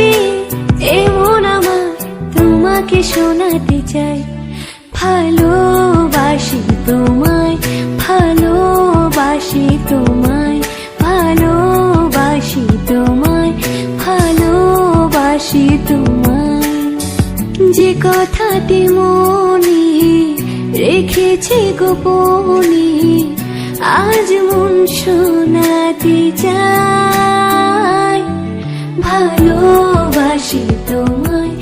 কাছে এমন আমার তোমাকে শোনাতে চাই। ভালোবাসি তোমায় ভালোবাসি তোমায় ভালোবাসি তোমায় ভালোবাসি তোমায়। যে কথাটি মনে রেখেছে গোপনে, আজ মন শোনাতে চাই। ভালোবাসি তোমায়।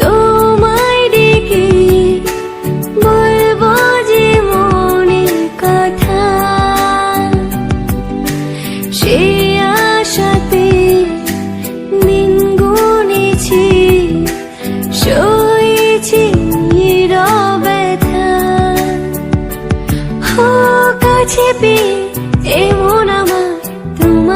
তোমায় ডেকে বলব যে মনের কথা। সে আশাতে দিন গুনেছি সয়েছি ব্যথা ও কাছে পেয়ে এমন